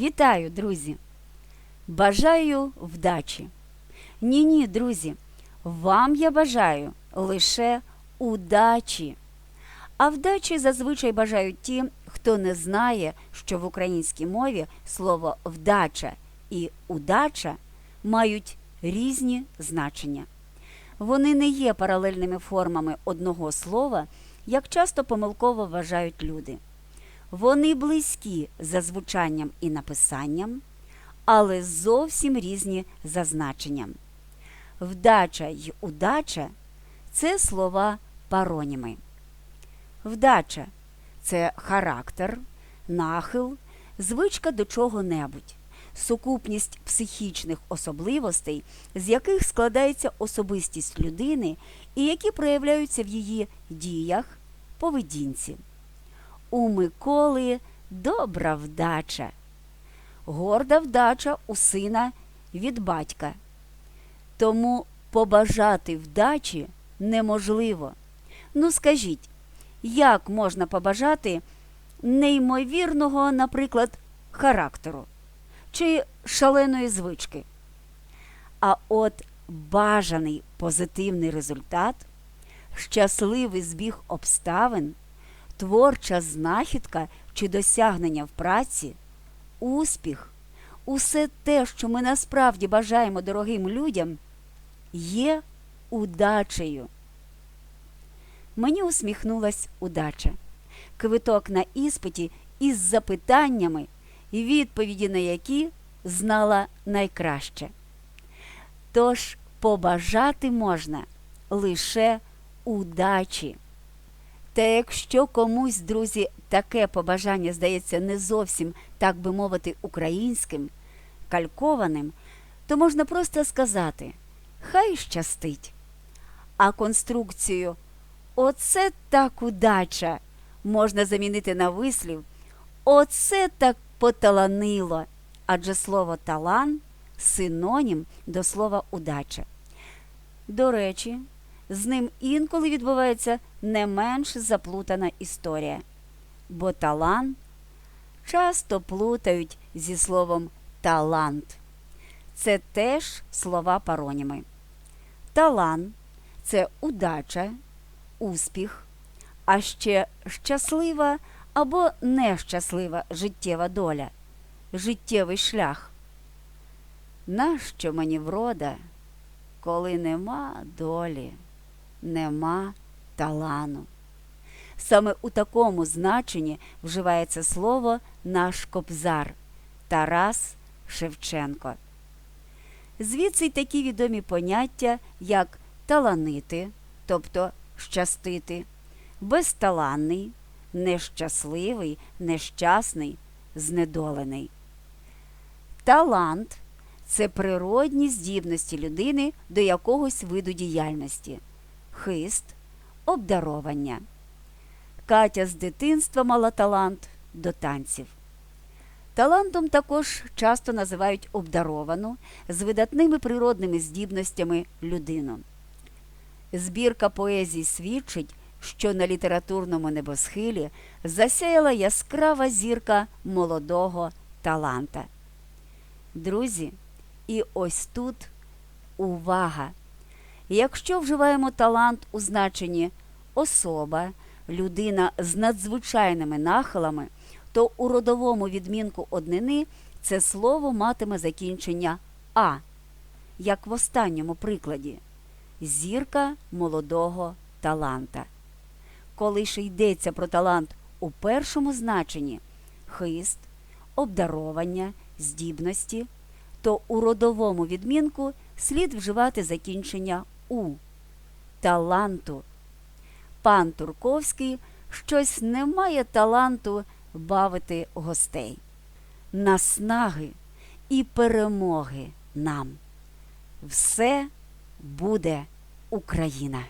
Вітаю, друзі! Бажаю вдачі. Ні, ні, друзі, вам я бажаю лише удачі. А вдачі зазвичай бажають ті, хто не знає, що в українській мові слово вдача і удача мають різні значення. Вони не є паралельними формами одного слова, як часто помилково вважають люди. Вони близькі за звучанням і написанням, але зовсім різні за значенням. Вдача й удача це слова пароніми. Вдача це характер, нахил, звичка до чого-небудь, сукупність психічних особливостей, з яких складається особистість людини і які проявляються в її діях, поведінці. У Миколи добра вдача, горда вдача у сина від батька. Тому побажати вдачі неможливо. Ну скажіть, як можна побажати неймовірного, наприклад, характеру чи шаленої звички? А от бажаний позитивний результат, щасливий збіг обставин, творча знахідка чи досягнення в праці, успіх, усе те, що ми насправді бажаємо дорогим людям, є удачею. Мені усміхнулась удача. Квиток на іспиті із запитаннями, відповіді на які знала найкраще. Тож побажати можна лише удачі. Та якщо комусь, друзі, таке побажання здається не зовсім, так би мовити, українським, калькованим, то можна просто сказати Хай щастить. А конструкцію Оце так удача можна замінити на вислів Оце так поталанило, адже слово талан синонім до слова удача. До речі, з ним інколи відбувається не менш заплутана історія, бо талан часто плутають зі словом талант. Це теж слова пароніми. Талан це удача, успіх, а ще щаслива або нещаслива життєва доля, життєвий шлях. Нащо мені врода, коли нема долі, нема талану? Саме у такому значенні вживається слово наш кобзар Тарас Шевченко. Звідси й такі відомі поняття, як таланити, тобто щастити, безталанний, нещасливий, нещасний, знедолений. Талант це природні здібності людини до якогось виду діяльності, хист, обдаровання. Катя з дитинства мала талант до танців. Талантом також часто називають обдаровану з видатними природними здібностями людину. Збірка поезій свідчить, що на літературному небосхилі засяяла яскрава зірка молодого таланта. Друзі, і ось тут увага! Якщо вживаємо талант у значенні особа, людина з надзвичайними нахилами, то у родовому відмінку однини це слово матиме закінчення А, як в останньому прикладі зірка молодого таланта. Коли ж йдеться про талант у першому значенні хист, обдаровання, здібності, то у родовому відмінку слід вживати закінчення у таланту. Пан Турковський щось не має таланту бавити гостей. Наснаги і перемоги нам. Все буде Україна!